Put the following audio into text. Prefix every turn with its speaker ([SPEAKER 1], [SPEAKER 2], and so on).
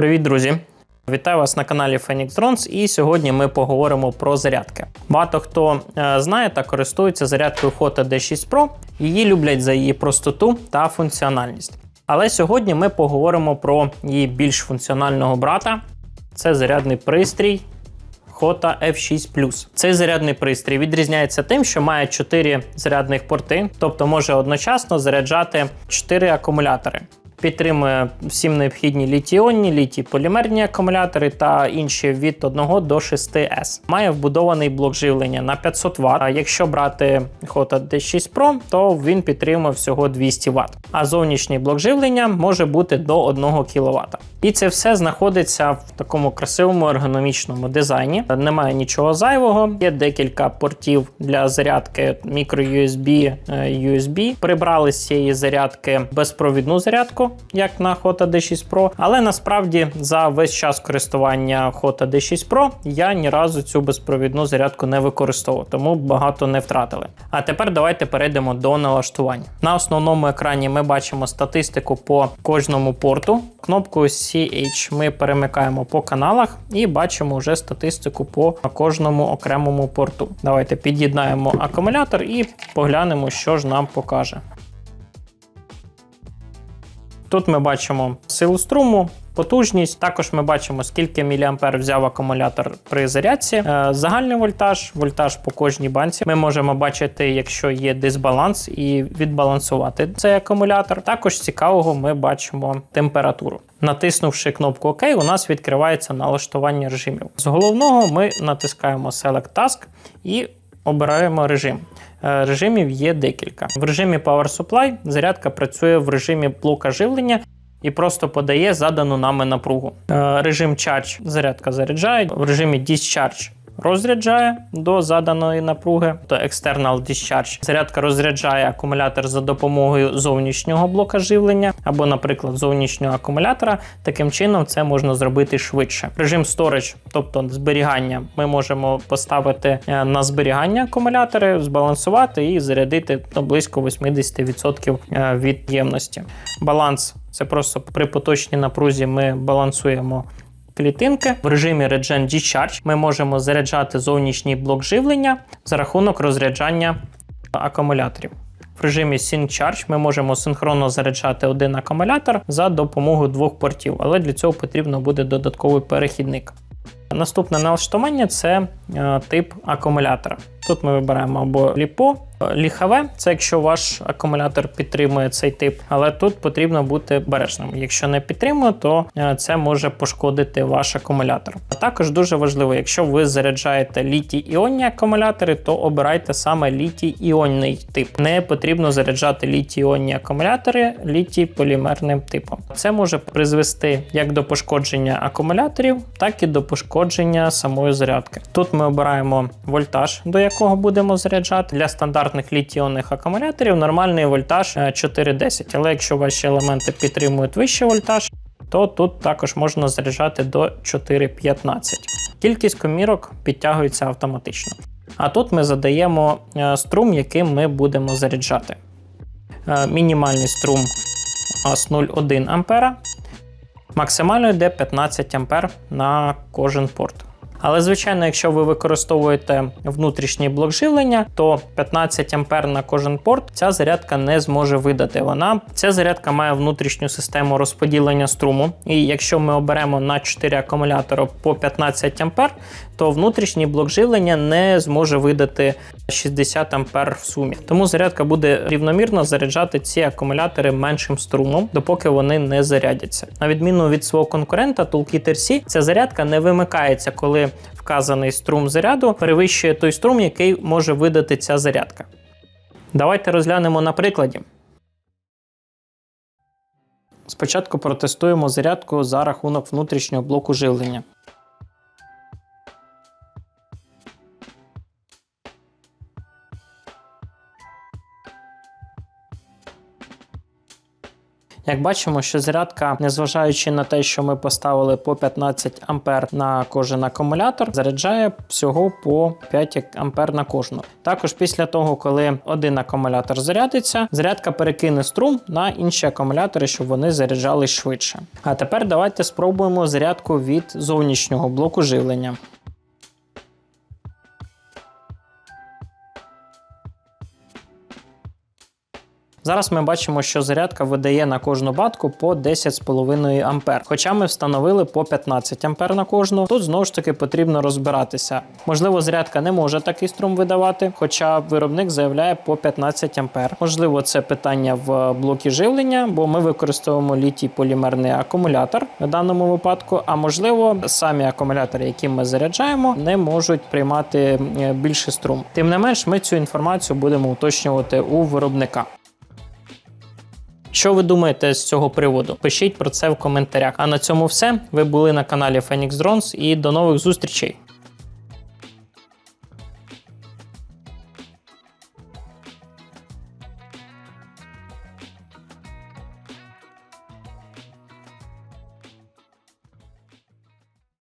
[SPEAKER 1] Привіт, друзі! Вітаю вас на каналі Phoenix Drones і сьогодні ми поговоримо про зарядки. Багато хто е, знає та користується зарядкою Hota D6 Pro. Її люблять за її простоту та функціональність. Але сьогодні ми поговоримо про її більш функціонального брата. Це зарядний пристрій Hota F6 Цей зарядний пристрій відрізняється тим, що має 4 зарядних порти, тобто може одночасно заряджати 4 акумулятори. Підтримує всім необхідні літій-іонні, літій-полімерні акумулятори та інші від 1 до 6 s Має вбудований блок живлення на 500 Вт. А якщо брати Hota D6 Pro, то він підтримує всього 200 Вт. А зовнішній блок живлення може бути до 1 кВт. І це все знаходиться в такому красивому ергономічному дизайні. Немає нічого зайвого. Є декілька портів для зарядки microUSB, USB. Прибрали з цієї зарядки безпровідну зарядку як на Hota D6 Pro, але насправді за весь час користування Hota D6 Pro я ні разу цю безпровідну зарядку не використовував, тому багато не втратили. А тепер давайте перейдемо до налаштування. На основному екрані ми бачимо статистику по кожному порту. Кнопкою CH ми перемикаємо по каналах і бачимо вже статистику по кожному окремому порту. Давайте під'єднаємо акумулятор і поглянемо, що ж нам покаже. Тут ми бачимо силу струму, потужність. Також ми бачимо, скільки мА взяв акумулятор при зарядці. Е, загальний вольтаж, вольтаж по кожній банці. Ми можемо бачити, якщо є дисбаланс, і відбалансувати цей акумулятор. Також цікавого ми бачимо температуру. Натиснувши кнопку ОК, у нас відкривається налаштування режимів. З головного ми натискаємо Select Task і обираємо режим. Е, режимів є декілька. В режимі Power Supply зарядка працює в режимі блока живлення. І просто подає задану нами напругу. Е, режим Charge зарядка заряджає. В режимі Discharge розряджає до заданої напруги, то External Discharge. Зарядка розряджає акумулятор за допомогою зовнішнього блока живлення або, наприклад, зовнішнього акумулятора. Таким чином це можна зробити швидше. Режим Storage, тобто зберігання, ми можемо поставити е, на зберігання акумулятори, збалансувати і зарядити ну, близько 80% е, від ємності. Баланс це просто при поточній напрузі ми балансуємо клітинки. В режимі Regen Discharge ми можемо заряджати зовнішній блок живлення за рахунок розряджання акумуляторів. В режимі Sync Charge ми можемо синхронно заряджати один акумулятор за допомогою двох портів, але для цього потрібно буде додатковий перехідник. Наступне налаштування це е, тип акумулятора. Тут ми вибираємо або ліпо, ліхаве це якщо ваш акумулятор підтримує цей тип, але тут потрібно бути бережним. Якщо не підтримує, то е, це може пошкодити ваш акумулятор. А також дуже важливо, якщо ви заряджаєте літій іонні акумулятори, то обирайте саме літій іонний тип. Не потрібно заряджати літій іонні акумулятори літій полімерним типом. Це може призвести як до пошкодження акумуляторів, так і до пошкодження самої зарядки. Тут ми обираємо вольтаж, до якого будемо заряджати для стандартних стандартних літіонних акумуляторів нормальний вольтаж 410. Е, Але якщо ваші елементи підтримують вищий вольтаж, то тут також можна заряджати до 415. Кількість комірок підтягується автоматично. А тут ми задаємо е, струм, яким ми будемо заряджати. Е, мінімальний струм у нас 0,1 А. Максимально йде 15 А на кожен порт. Але, звичайно, якщо ви використовуєте внутрішній блок живлення, то 15 А на кожен порт ця зарядка не зможе видати. Вона ця зарядка має внутрішню систему розподілення струму. І якщо ми оберемо на 4 акумулятори по 15 А, то внутрішній блок живлення не зможе видати 60 А в сумі. Тому зарядка буде рівномірно заряджати ці акумулятори меншим струмом, допоки вони не зарядяться. На відміну від свого конкурента, Toolkit RC, ця зарядка не вимикається, коли вказаний струм заряду перевищує той струм, який може видати ця зарядка. Давайте розглянемо на прикладі. Спочатку протестуємо зарядку за рахунок внутрішнього блоку живлення. Як бачимо, що зарядка, незважаючи на те, що ми поставили по 15 ампер на кожен акумулятор, заряджає всього по 5 ампер на кожну. Також після того, коли один акумулятор зарядиться, зарядка перекине струм на інші акумулятори, щоб вони заряджались швидше. А тепер давайте спробуємо зарядку від зовнішнього блоку живлення. Зараз ми бачимо, що зарядка видає на кожну батку по 10,5 ампер. Хоча ми встановили по 15 ампер на кожну. Тут знову ж таки потрібно розбиратися. Можливо, зарядка не може такий струм видавати, хоча виробник заявляє по 15 ампер. Можливо, це питання в блокі живлення, бо ми використовуємо літій полімерний акумулятор в даному випадку. А можливо, самі акумулятори, які ми заряджаємо, не можуть приймати е, більший струм. Тим не менш, ми цю інформацію будемо уточнювати у виробника. Що ви думаєте з цього приводу? Пишіть про це в коментарях. А на цьому все. Ви були на каналі Phoenix Drones і до нових зустрічей.